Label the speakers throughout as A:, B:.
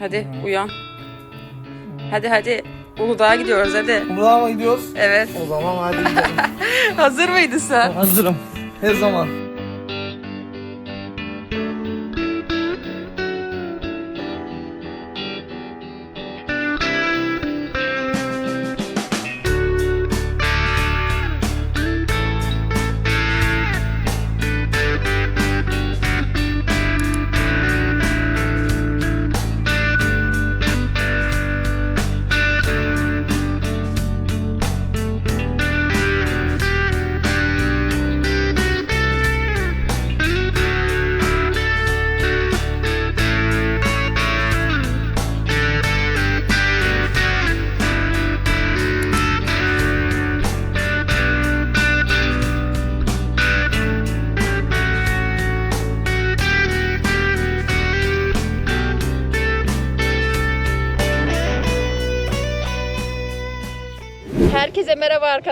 A: Hadi uyan. Hadi hadi. Uludağ'a gidiyoruz hadi.
B: Uludağ'a mı gidiyoruz?
A: Evet.
B: O zaman hadi gidelim.
A: Hazır mıydın sen?
B: Hazırım. Her zaman.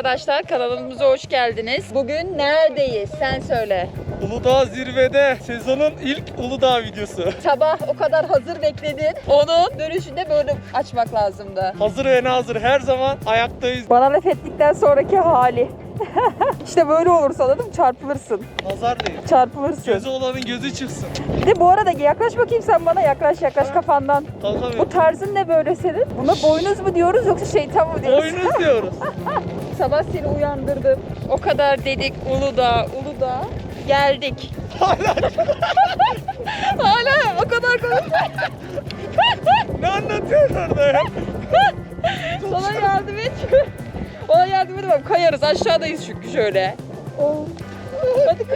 A: Arkadaşlar. Kanalımıza hoş geldiniz. Bugün neredeyiz? Sen söyle.
B: Uludağ zirvede sezonun ilk Uludağ videosu.
A: Sabah o kadar hazır bekledin. Onun dönüşünde böyle açmak lazımdı.
B: Hazır ve nazır her zaman ayaktayız.
A: Bana laf ettikten sonraki hali. işte böyle olursa anladın mı? Çarpılırsın.
B: Nazar değil.
A: Çarpılırsın.
B: Gözü olanın gözü çıksın.
A: De bu arada yaklaş bakayım sen bana. Yaklaş yaklaş kafandan.
B: Kalkamıyorum.
A: Bu tarzın ne böyle senin? Buna boynuz mu diyoruz yoksa şeytan mı diyoruz?
B: Boynuz diyoruz.
A: Sabah seni uyandırdım. O kadar dedik Uludağ, Uludağ. Geldik.
B: Hala
A: Hala o kadar konuş.
B: ne anlatıyorsun orada ya?
A: Aşağıdayız çünkü şöyle. Hadi.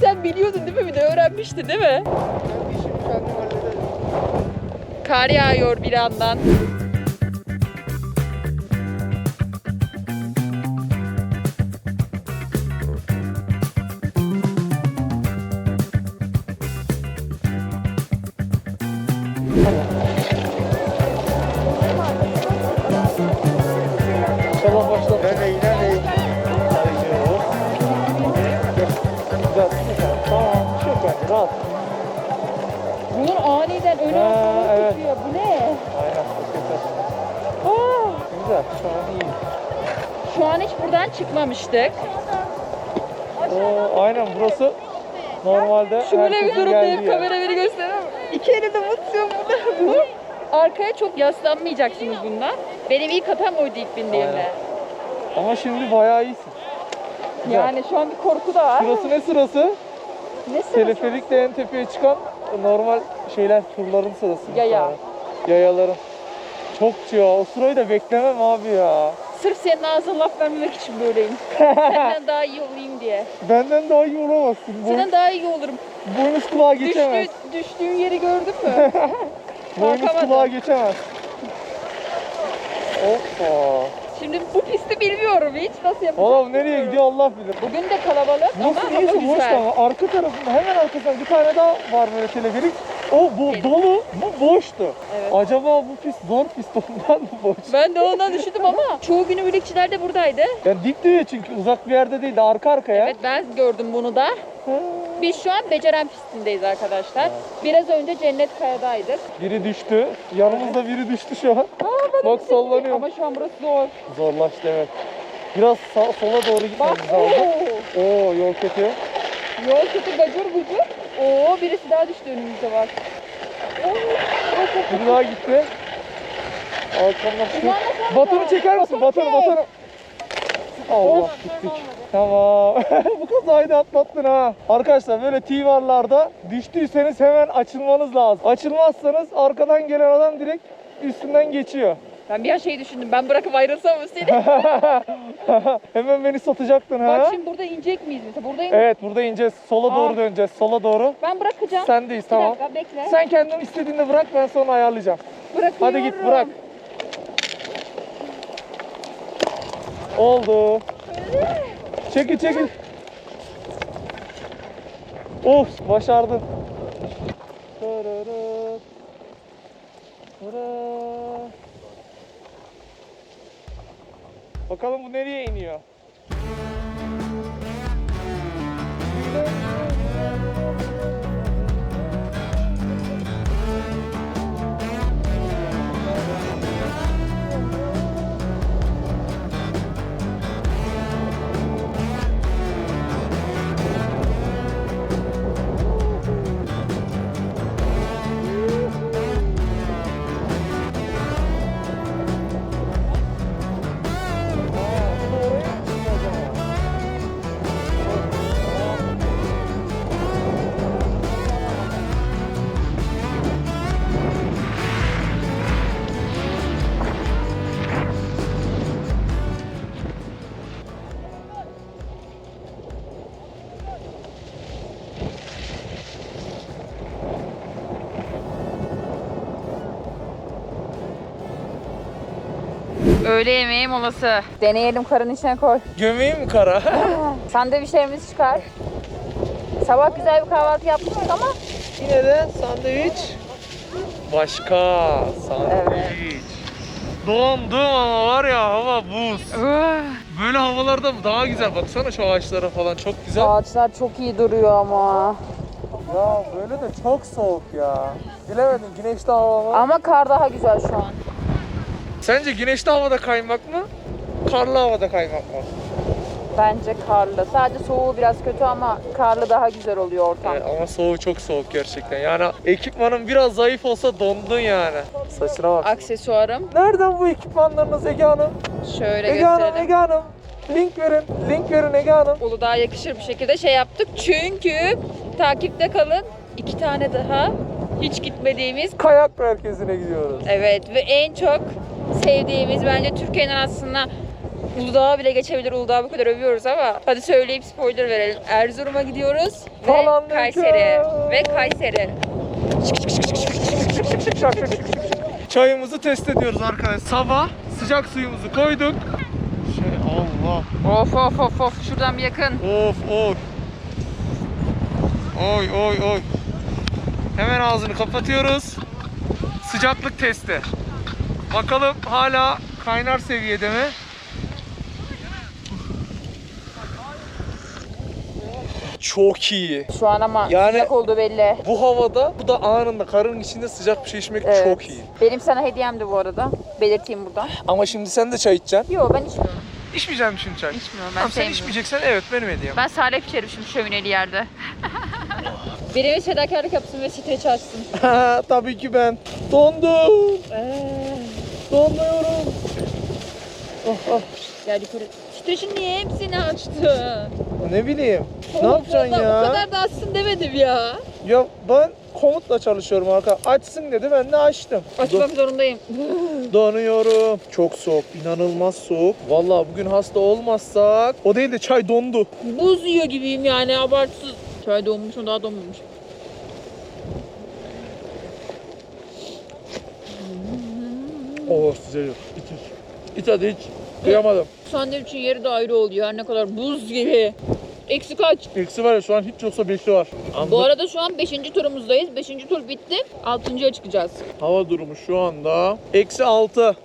A: Sen biliyordun değil mi? Bir de öğrenmiştin değil mi? Kar yağıyor bir yandan. Öne
B: Ha, evet.
A: tutuyor. Bu ne?
B: Aynen. Güzel.
A: Aa,
B: Güzel. Şu an iyi.
A: şu an hiç buradan çıkmamıştık.
B: Oo, aynen burası normalde
A: Şöyle bir
B: herkesin
A: durumdayım.
B: geldiği yer.
A: Kamera beni gösteremem. İki eli de tutuyorum burada. Bu arkaya çok yaslanmayacaksınız bundan. Benim ilk hatam oydu ilk bindiğimde.
B: Ama şimdi bayağı iyisin. Güzel.
A: Yani şu an bir korku da var.
B: Şurası ne sırası?
A: Ne sırası?
B: Teleferikle en tepeye çıkan normal şeyler turların sırası.
A: Yaya.
B: Yayaların. Çok ya. O sırayı da beklemem abi ya.
A: Sırf senin ağzına laf vermemek için böyleyim. Senden daha iyi olayım diye.
B: Benden daha iyi olamazsın. Boy,
A: Senden daha iyi olurum.
B: boynuz kulağa geçemez.
A: Düştü, düştüğün yeri gördün mü?
B: Boynuz kulağa geçemez. Hoppa.
A: Şimdi bu pisti bilmiyorum hiç. Nasıl yapacağım?
B: Oğlum nereye gidiyor Allah bilir.
A: Bugün de kalabalık ama
B: Burası
A: hava
B: neyse boş
A: güzel.
B: ama arka tarafında hemen arkasında bir tane daha var böyle teleferik. O bu
A: Evet.
B: dolu, bu boştu.
A: Evet.
B: Acaba bu pist zor pist ondan mı boş?
A: Ben de ondan düşündüm ama çoğu günü birlikçiler de buradaydı.
B: Yani dik duruyor çünkü uzak bir yerde değil de arka arkaya.
A: Evet ben gördüm bunu da.
B: Ha.
A: Biz şu an Beceren pistindeyiz arkadaşlar. Biraz önce Cennet Kaya'daydık.
B: Biri düştü. Yanımızda biri düştü şu an.
A: Aa,
B: Bak sallanıyor.
A: Ama şu an burası zor.
B: Zorlaştı evet. Biraz sağ, sola doğru gitmemiz lazım. Oo yol kötü.
A: Yol kötü gacur gucur. Oo birisi daha düştü önümüze bak. Oo,
B: Biri daha gitti. Arkamdan
A: nasıl
B: Batonu çeker misin?
A: Baton
B: Batonu, batonu. Allah gittik. Tamam. Bu kazayı da atlattın ha. Arkadaşlar böyle T-varlarda düştüyseniz hemen açılmanız lazım. Açılmazsanız arkadan gelen adam direkt üstünden geçiyor.
A: Ben bir an şey düşündüm. Ben bırakıp ayrılsam mı seni?
B: hemen beni satacaktın ha.
A: Bak şimdi burada inecek miyiz mesela? Buradayım.
B: Evet burada ineceğiz. Sola
A: Aa.
B: doğru döneceğiz. Sola doğru.
A: Ben bırakacağım.
B: Sendeyiz
A: Bir
B: tamam.
A: dakika bekle.
B: Sen kendin istediğinde bırak ben sonra ayarlayacağım.
A: Bırakıyorum.
B: Hadi git bırak. Oldu. Çekil çekil. Of başardın. Tarara. Tara. Bakalım bu nereye iniyor?
A: Öğle yemeği molası. Deneyelim karın içine koy.
B: Gömeyim mi kara?
A: Sandviçlerimizi çıkar. Sabah güzel bir kahvaltı yapmıştık ama
B: Yine de sandviç. Başka sandviç. Dondum ama var ya hava buz. Böyle havalarda daha güzel. Baksana şu ağaçlara falan çok güzel.
A: ağaçlar çok iyi duruyor ama.
B: Ya böyle de çok soğuk ya. Bilemedim güneşli hava mı?
A: Ama kar daha güzel şu an.
B: Sence güneşli havada kaymak mı? Karlı havada kaymak mı?
A: Bence karlı. Sadece soğuğu biraz kötü ama karlı daha güzel oluyor ortam.
B: Evet, ama soğuk çok soğuk gerçekten. Yani ekipmanın biraz zayıf olsa dondun yani. Saçına bak.
A: Aksesuarım
B: Nereden bu ekipmanlarınız Ege Hanım?
A: şöyle
B: Ege Hanım,
A: gösterelim.
B: Ege Hanım. Link verin. Link verin Ege Hanım.
A: Uludağ'a yakışır bir şekilde şey yaptık. Çünkü takipte kalın. iki tane daha hiç gitmediğimiz
B: Kayak merkezine gidiyoruz.
A: Evet ve en çok sevdiğimiz bence Türkiye'nin aslında Uludağ'a bile geçebilir. Uludağ'ı bu kadar övüyoruz ama hadi söyleyip spoiler verelim. Erzurum'a gidiyoruz ve
B: Falan
A: Kayseri ve Kayseri.
B: Çayımızı test ediyoruz arkadaşlar. Sabah sıcak suyumuzu koyduk. Şey Allah.
A: Of of of of şuradan bir yakın.
B: Of of. Oy oy oy. Hemen ağzını kapatıyoruz. Sıcaklık testi. Bakalım hala kaynar seviyede mi? Çok iyi.
A: Şu an ama
B: Yani-
A: sıcak oldu belli.
B: Bu havada, bu da anında karın içinde sıcak bir şey içmek
A: Evet.
B: çok iyi.
A: Benim sana hediyemdi bu arada. Belirteyim buradan.
B: Ama şimdi sen de çay içeceksin.
A: Yok ben içmiyorum.
B: İçmeyeceğim şimdi çay.
A: İçmiyorum ben
B: Tamam sen
A: sevmiyorum.
B: içmeyeceksen evet benim hediyem.
A: Ben salep içerim şimdi şömineli yerde. Birimiz fedakarlık yapsın ve streç açsın.
B: Tabii ki ben. Dondum. Donuyorum. Oh, oh.
A: Gel yukarı. Streçin niye hepsini açtı?
B: Ne bileyim. Ne yapacaksın ya?
A: O kadar da açsın demedim ya.
B: Ya ben komutla çalışıyorum arka. Açsın dedi ben de açtım.
A: Açmak zorundayım.
B: Do- donuyorum. Çok soğuk. inanılmaz soğuk. Vallahi bugün hasta olmazsak. O değil de çay dondu.
A: Buz yiyor gibiyim yani abartısız. Çay donmuş mu daha donmamış.
B: Oh sıcacık. İç iç. İç hadi iç. Kıyamadım.
A: Sandviçin yeri de ayrı oluyor her ne kadar buz gibi. Eksi kaç?
B: Eksi var ya şu an hiç yoksa beşi var.
A: Bu arada şu an 5. turumuzdayız. 5. tur bitti. 6.ya çıkacağız.
B: Hava durumu şu anda. Eksi altı.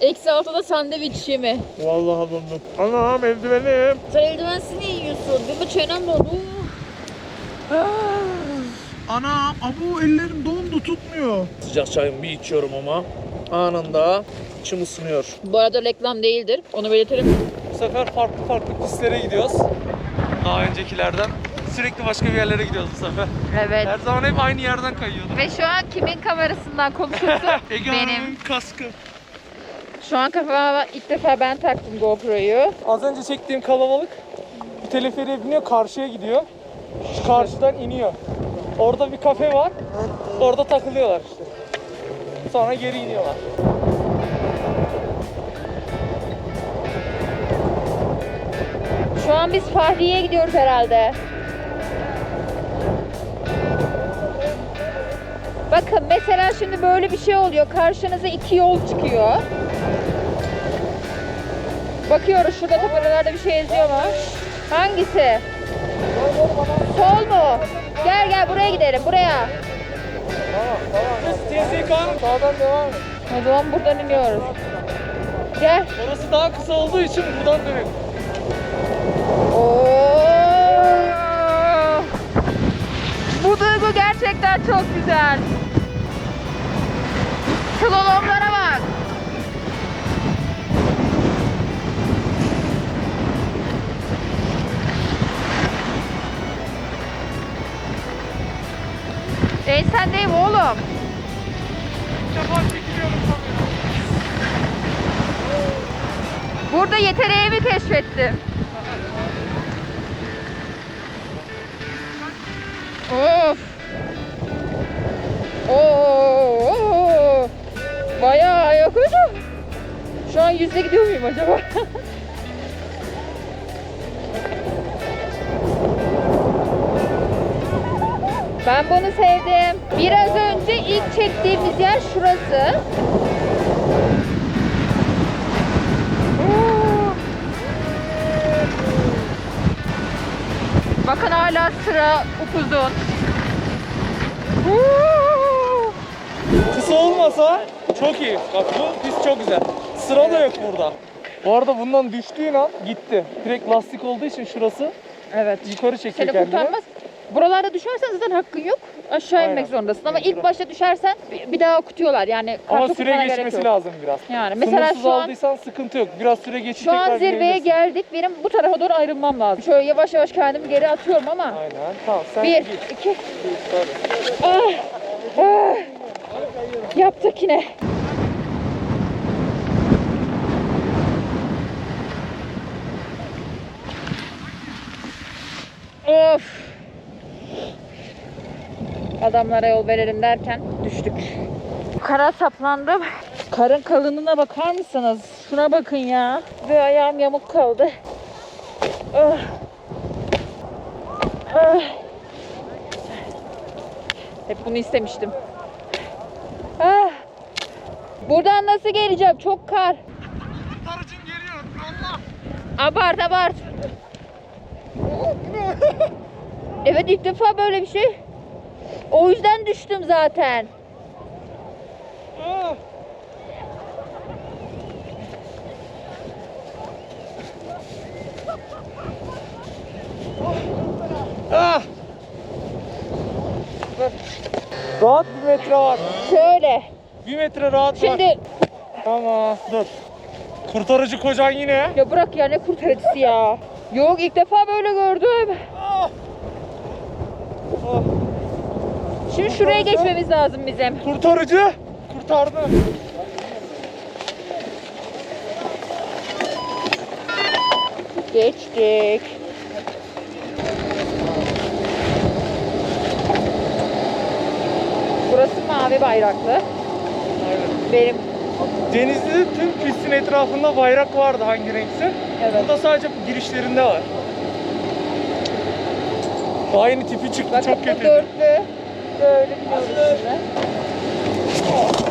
A: Eksi 6'da sandviç yemi.
B: Vallahi dondum. Anam eldivenim.
A: Sen eldivensini yiyorsun. Benim çenem doldu.
B: Anam abu ellerim dondu tutmuyor. Sıcak çayımı bir içiyorum ama anında içim ısınıyor.
A: Bu arada reklam değildir. Onu belirtelim.
B: Bu sefer farklı farklı pistlere gidiyoruz. Daha öncekilerden. Sürekli başka bir yerlere gidiyoruz bu sefer.
A: Evet.
B: Her zaman hep aynı yerden kayıyorduk.
A: Ve şu an kimin kamerasından konuşuyorsun? Benim.
B: Kaskı.
A: Şu an kafama ilk defa ben taktım GoPro'yu.
B: Az önce çektiğim kalabalık bir teleferiğe biniyor karşıya gidiyor. Şu karşıdan iniyor. Orada bir kafe var. Orada takılıyorlar işte. Sonra geri iniyorlar.
A: Şu an biz Fahriye'ye gidiyoruz herhalde. Bakın mesela şimdi böyle bir şey oluyor. Karşınıza iki yol çıkıyor. Bakıyoruz şurada tabelalarda bir şey yazıyor mu? Hangisi? Sol mu? Gel gel buraya gidelim buraya.
B: Tamam tamam. TSK'nın sağdan devam et.
A: O zaman buradan iniyoruz. Gel.
B: Orası daha kısa olduğu için buradan dönelim.
A: Oo! Bu duygu gerçekten çok güzel. Slalomlara sendeyim oğlum. Burada yeteneğimi keşfettim. Of. Oo. Bayağı yokucu. Şu an yüzde gidiyor muyum acaba? Ben bunu sevdim. Biraz önce ilk çektiğimiz yer şurası. Bakın hala sıra upuzun.
B: Tıs olmasa çok iyi. Bak bu pis çok güzel. Sıra da yok burada. Bu arada bundan düştüğün an gitti. Direkt lastik olduğu için şurası
A: Evet.
B: yukarı çekiyor
A: Seni
B: kendini.
A: kurtarmaz. Buralarda düşersen zaten hakkın yok. Aşağı
B: Aynen.
A: inmek zorundasın ama ilk başta düşersen bir- bir daha okutuyorlar. Yani
B: Ama süre
A: gerek
B: geçmesi
A: yok.
B: lazım biraz.
A: Yani mesela
B: Sınırsız
A: şu an
B: aldıysan sıkıntı yok. Biraz süre geçince
A: şu an
B: tekrar
A: zirveye
B: binebilirsin.
A: geldik. Benim bu tarafa doğru ayrılmam lazım. Şöyle yavaş yavaş kendimi geri atıyorum ama.
B: Aynen. Tamam sen
A: Bir,
B: git.
A: iki, ah, ah. Yaptık yine. Of. Adamlara yol verelim derken düştük. Kara saplandım. Karın kalınlığına bakar mısınız? Şuna bakın ya. Ve ayağım yamuk kaldı. Ah. Ah. Hep bunu istemiştim. Ah. Buradan nasıl geleceğim? Çok kar.
B: Kurtarıcın geliyor. Allah.
A: Abart abart. Evet ilk defa böyle bir şey. O yüzden düştüm zaten.
B: Ah. Ah. Rahat bir metre var.
A: Şöyle.
B: Bir metre rahat var.
A: Şimdi
B: Tamam. Dur. Kurtarıcı kocan yine.
A: ya bırak ya ne kurtarıcısı ya. Yok ilk defa böyle gördüm.
B: Ah. Ah.
A: Şimdi şuraya geçmemiz lazım bizim.
B: Kurtarıcı kurtardı.
A: Geçtik. Burası mavi bayraklı. Benim
B: Denizli'de tüm pistin etrafında bayrak vardı hangi renkse.
A: Evet.
B: Burada sadece girişlerinde var. Aynı tipi çıktı
A: bakın
B: çok
A: bu
B: kötü.
A: dörtlü. Böyle biliyoruz.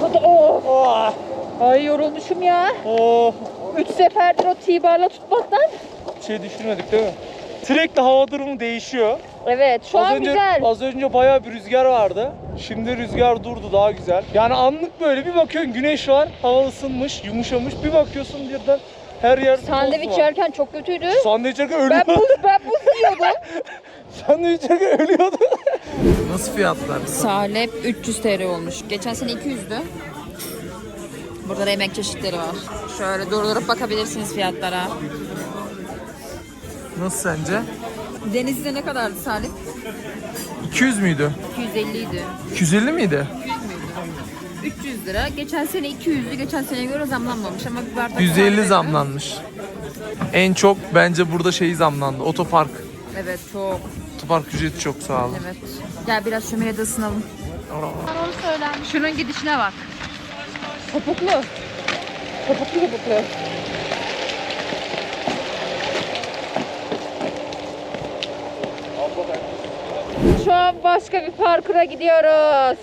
A: Hadi oh.
B: Oh,
A: Ay yorulmuşum ya.
B: oh.
A: Üç seferdir o T-barla tutmaktan.
B: Bir şey düşünmedik değil mi? Sürekli hava durumu değişiyor.
A: Evet şu
B: az
A: an
B: önce
A: güzel.
B: az önce bayağı bir rüzgar vardı. Şimdi rüzgar durdu daha güzel. Yani anlık böyle bir bakıyorsun güneş var, hava ısınmış, yumuşamış. Bir bakıyorsun birden her yer
A: Sandviç
B: var.
A: yerken çok kötüydü.
B: Sandviç yerken
A: Ben
B: ölüyordu.
A: buz, ben buz yiyordum.
B: Sandviç yerken ölüyordu.
C: Nasıl fiyatlar?
A: Salep 300 TL olmuş. Geçen sene 200'dü. Burada da yemek çeşitleri var. Şöyle durdurup bakabilirsiniz fiyatlara.
C: Nasıl sence?
A: Denizli'de ne kadardı Salep?
C: 200 müydü?
A: 250 idi.
C: 250 miydi?
A: 300 lira. Geçen sene 200'dü. Geçen seneye göre zamlanmamış ama bir bardak
C: 150
A: kahve-
C: zamlanmış. En çok bence burada şey zamlandı. Otopark.
A: Evet çok.
C: Otopark ücreti çok sağ olun.
A: Evet. Gel biraz şöminede ısınalım. Şunun gidişine bak. Topuklu. Topuklu topuklu. Şu an başka bir parkura gidiyoruz.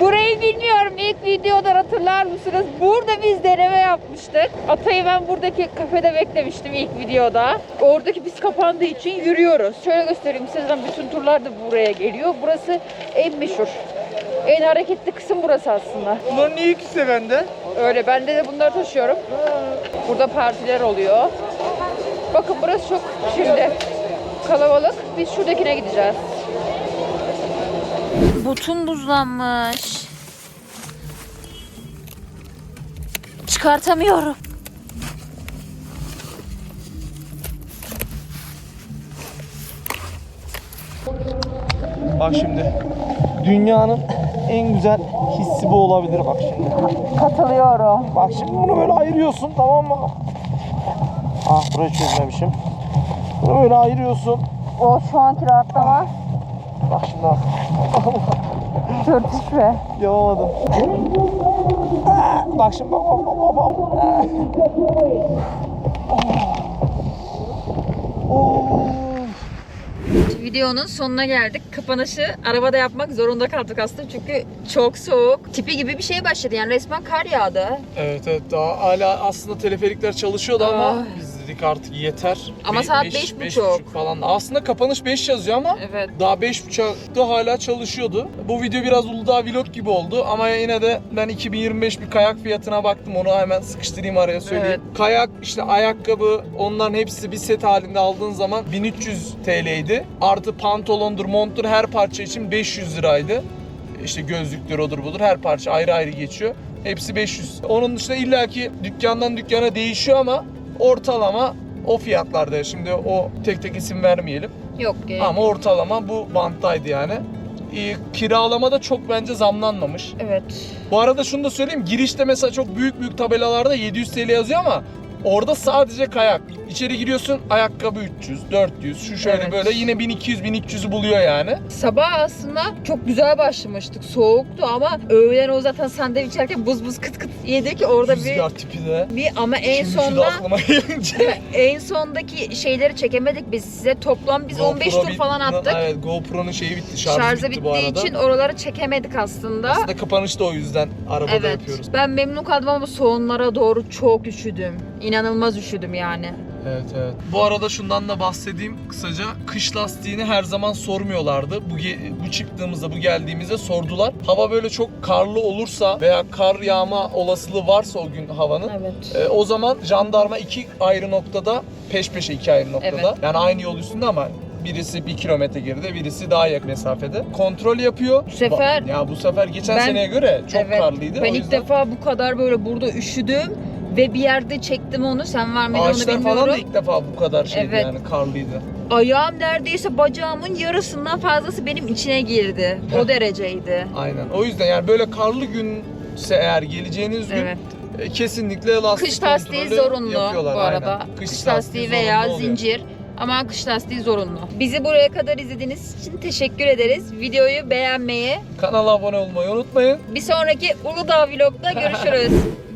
A: Burayı bilmiyorum. İlk videodan hatırlar mısınız? Burada biz deneme yapmıştık. Atay'ı ben buradaki kafede beklemiştim ilk videoda. Oradaki pist kapandığı için yürüyoruz. Şöyle göstereyim size. Bütün turlar da buraya geliyor. Burası en meşhur. En hareketli kısım burası aslında.
B: Bunların niye ikisi bende?
A: Öyle ben de, de bunları taşıyorum. Burada partiler oluyor. Bakın burası çok şimdi kalabalık. Biz şuradakine gideceğiz. Botun buzlanmış. Çıkartamıyorum.
B: Bak şimdi. Dünyanın en güzel hissi bu olabilir bak şimdi.
A: Katılıyorum.
B: Bak şimdi bunu böyle ayırıyorsun tamam mı? Ah burayı çözmemişim. Bunu böyle ayırıyorsun.
A: O şu anki rahatlama.
B: Bak şimdi bak.
A: Sürtüşme.
B: Yapamadım. Ah, Bak şimdi bak bak bak bak. bak. Ah.
A: Videonun sonuna geldik. Kapanışı arabada yapmak zorunda kaldık aslında çünkü çok soğuk. Tipi gibi bir şey başladı yani resmen kar yağdı.
B: Evet evet daha hala aslında teleferikler çalışıyordu
A: Ah.
B: ama biz dedik artık yeter.
A: Ama
B: Be-
A: saat
B: beş-
A: beş buçuk.
B: buçuk falan. Aslında kapanış 5 yazıyor ama
A: Evet.
B: daha 5.30'da hala çalışıyordu. Bu video biraz Uludağ vlog gibi oldu ama yine de ben 2025 bir kayak fiyatına baktım. Onu hemen sıkıştırayım araya söyleyeyim. Kayak, işte ayakkabı onların hepsi bir set halinde aldığın zaman 1300 TL'ydi. Artı pantolondur, monttur her parça için 500 liraydı. İşte gözlüktür odur budur her parça ayrı ayrı geçiyor. Hepsi 500. Onun dışında illaki dükkandan dükkana değişiyor ama ortalama o fiyatlarda. Şimdi o tek tek isim vermeyelim.
A: Yok. e,
B: Ama ortalama bu banttaydı yani. Ee, kiralama da çok bence zamlanmamış.
A: Evet.
B: Bu arada şunu da söyleyeyim. Girişte mesela çok büyük büyük tabelalarda 700 TL yazıyor ama orada sadece kayak. İçeri giriyorsun ayakkabı 300, 400, şu şöyle
A: Evet.
B: böyle yine 1200, 1300'ü buluyor yani.
A: Sabah aslında çok güzel başlamıştık. Soğuktu ama öğlen o zaten sandviç yerken buz buz kıt kıt yedik. Orada bir
B: Rüzgar tipi de.
A: bir ama en
B: Şimdi şu da
A: sonda
B: aklıma gelince.
A: en sondaki şeyleri çekemedik biz size. Toplam biz 15
B: GoPro
A: tur
B: bit-
A: falan attık.
B: Evet GoPro'nun şeyi bitti, şarjı,
A: Şarjı
B: bitti bu
A: bittiği
B: arada.
A: için oraları çekemedik aslında.
B: Aslında kapanış da o yüzden arabada
A: Evet.
B: yapıyoruz.
A: Ben memnun kaldım ama sonlara doğru çok üşüdüm. İnanılmaz üşüdüm yani.
B: Evet evet. Bu arada şundan da bahsedeyim kısaca. Kış lastiğini her zaman sormuyorlardı. Bu, bu çıktığımızda, bu geldiğimizde sordular. Hava böyle çok karlı olursa veya kar yağma olasılığı varsa o gün havanın
A: Evet.
B: e, o zaman jandarma iki ayrı noktada peş peşe iki ayrı noktada.
A: Evet.
B: Yani aynı yol üstünde ama birisi bir kilometre geride, birisi daha yakın mesafede. Kontrol yapıyor.
A: Bu sefer-
B: Ba- ya bu sefer geçen
A: Ben-
B: seneye göre çok
A: evet.
B: karlıydı.
A: Ben
B: o
A: ilk
B: yüzden
A: defa bu kadar böyle burada üşüdüm ve bir yerde çektim onu. Sen var mıydın onu
B: ağaçlar
A: bilmiyorum.
B: falan da ilk defa bu kadar şeydi
A: Evet.
B: yani karlıydı.
A: Ayağım neredeyse bacağımın yarısından fazlası benim içine girdi. O dereceydi.
B: Aynen. O yüzden yani böyle karlı günse eğer geleceğiniz gün
A: Evet.
B: e, kesinlikle lastik
A: Kış lastiği
B: kontrolü
A: zorunlu
B: yapıyorlar.
A: bu arada.
B: Aynen.
A: Kış, lastiği veya
B: zorunlu oluyor.
A: zincir. Ama kış lastiği zorunlu. Bizi buraya kadar izlediğiniz için teşekkür ederiz. Videoyu beğenmeyi,
B: Kanala abone olmayı unutmayın.
A: bir sonraki Uludağ vlogda görüşürüz.